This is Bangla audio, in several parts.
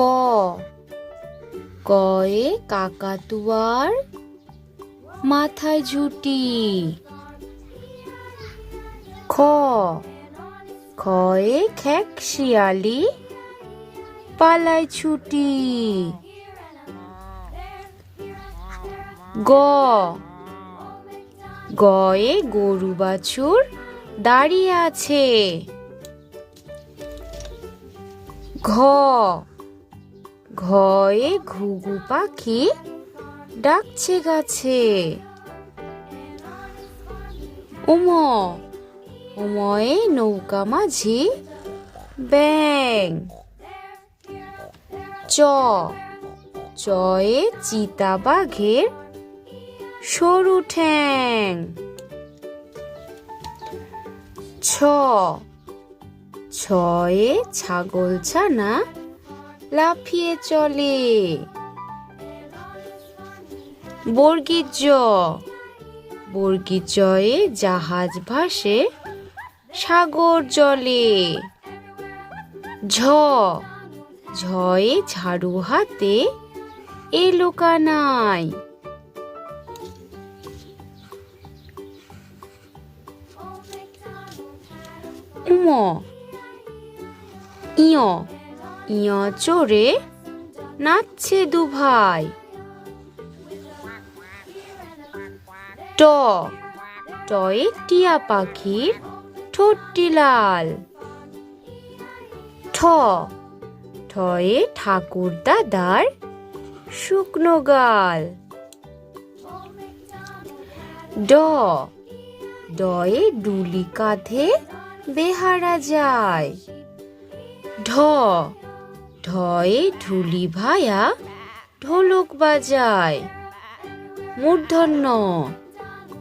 ক? কয়ে কাকাতুয়ার মাথায় ঝুটি। খ? খয়ে খ্যাক শিয়ালি পালায় ছুটি। গ? গয়ে গরু বাছুর দাঁড়িয়ে আছে। ঘ? ঘয়ে ঘুঘু পাখি ডাকছে গাছে। উম, উময়ে নৌকা মাঝি ব্যাং। চ, চয়ে চিতা বাঘের সরু ঠ্যাং। ছ, ছয়ে ছাগল ছানা লাফিয়ে চলে। বর্গীর জ জাহাজ ভাসে সাগর জলে। ঝ। ঝয়ে ঝাড়ু হাতে এলো কানাই। উম। ইয়। চড়ে নাচছে দু ভাই। ট, টয়ে টিয়া পাখির ঠোঁটটি লাল। ঠ, ঠয়ে ঠাকুর দাদার শুকনো গাল। ড ডয়ে ডুলি কাঁধে বেহারা যায়। ঢ ঢয়ে ঢুলি ভায়া ঢোলক বাজায়। মূর্ধন্য,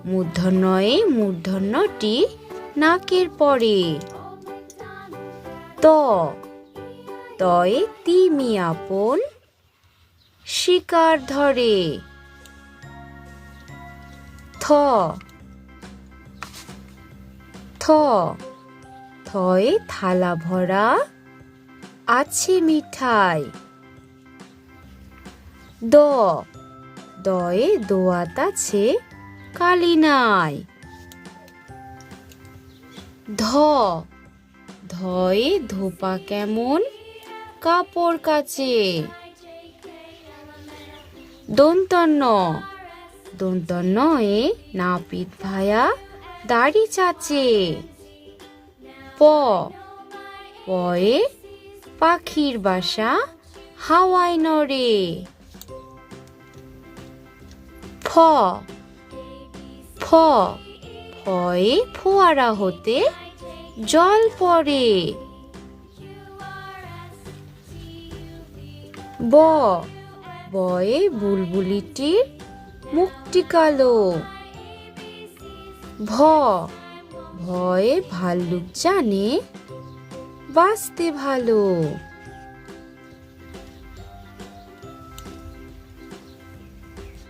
মূর্ধন্যয়ে মূর্ধন্যটি নাকের পরে। ত, তয়ে তিমি আপন শিকার ধরে। থ থ, থয়ে থালা ভরা আছে মিঠাই। দ। দয়ে দোয়াত আছে কালি নাই। ধ। ধয়ে ধোপা কেমন কাপড় কাচে। দন্তন্য দন্তন্নয়ে নাপিত ভায়া দাড়ি চাচে। প। পয়ে পাখির বাসা হাওয়ায় নড়ে। ফ ফ ফয়ে ফোয়ারা হতে জল পড়ে। ব, বয়ে বুলবুলিটির মুখটি কালো। ভ, ভয়ে ভাল্লুক জানে বাঁচতে ভালো।